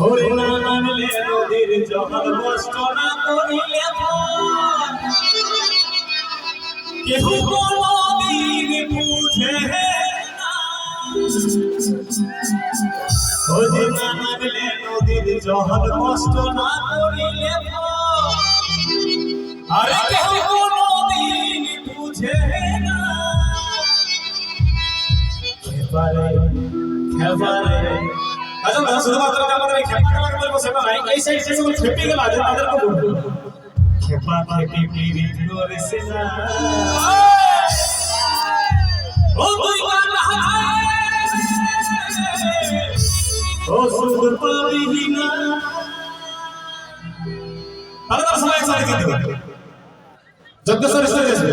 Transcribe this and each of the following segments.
ওরে না নামলে নদীর জল কষ্ট না করিলে। কেহ কোনদিন বুঝে কষ্ট না করিলে না শুধুমাত্র আমাদের খেপা খেলা বলব সেটা নাই এই সাইড যে সকল খেপে গেল আছে তাদেরকে বলব খেপা খেপি পিরি করেছে না। ও তুই গান ও সুর পাবি না আরে সবাই একসাথে গেতে হবে যজ্ঞেশ্বর স্তরে আসবে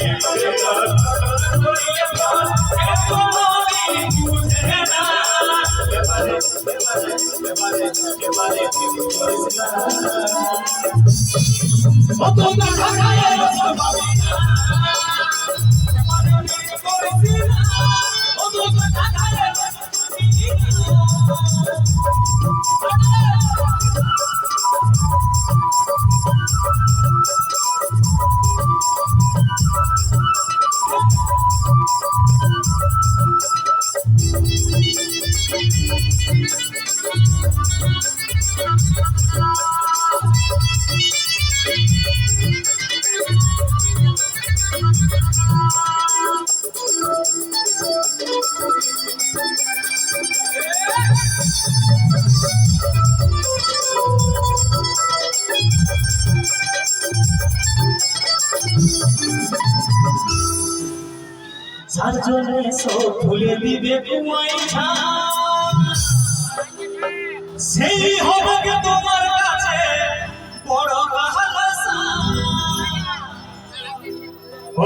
Oh, চারজনে সব খুলে দিবে কুয়াই সেই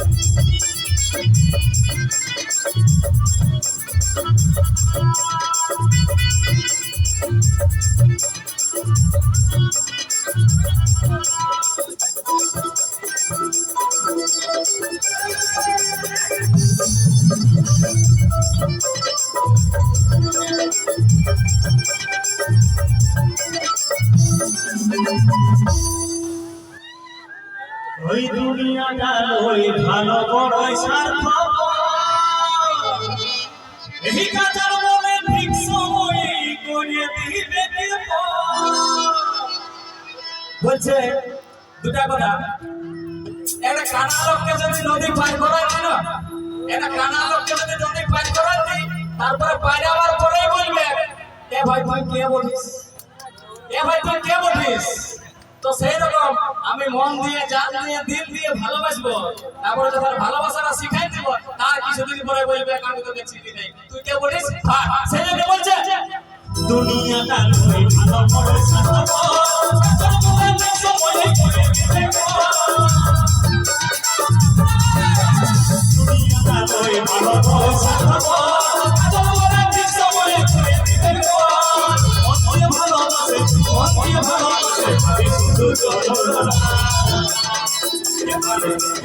খুলে দিবে ওই দুনিয়াটা ওই ভালো বড়ই স্বার্থ এই কাজার মনে ঠিক সময় করে দিবে বলছে, দুটা কথা। একটা কানা লোককে যদি নদী পার করাচ্ছি না একটা কানা লোককে যদি নদী পার করাচ্ছি তারপরে পার আবার পরেই বলবে, এ ভাই, তুই কে বলিস? এ ভাই, তুই কে বলিস? তো সেই রকম আমি মন দিয়ে, জান দিয়ে, দিল দিয়ে ভালোবাসবো। তারপরে যখন ভালোবাসাটা শিখাই দিব, তার কিছুদিন পরে বলবে, আমি চিনি নেই। তুই কে বলিস? হ্যাঁ সেই জন্য বলছে, দুনিয়াটা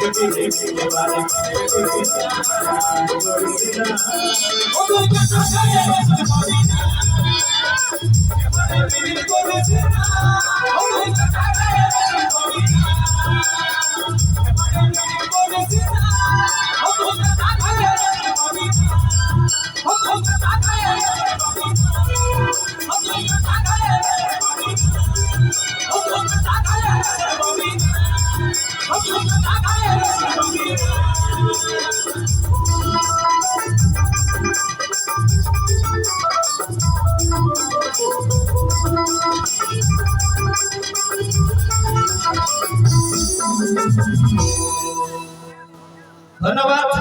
Oh, ধন্যবাদ।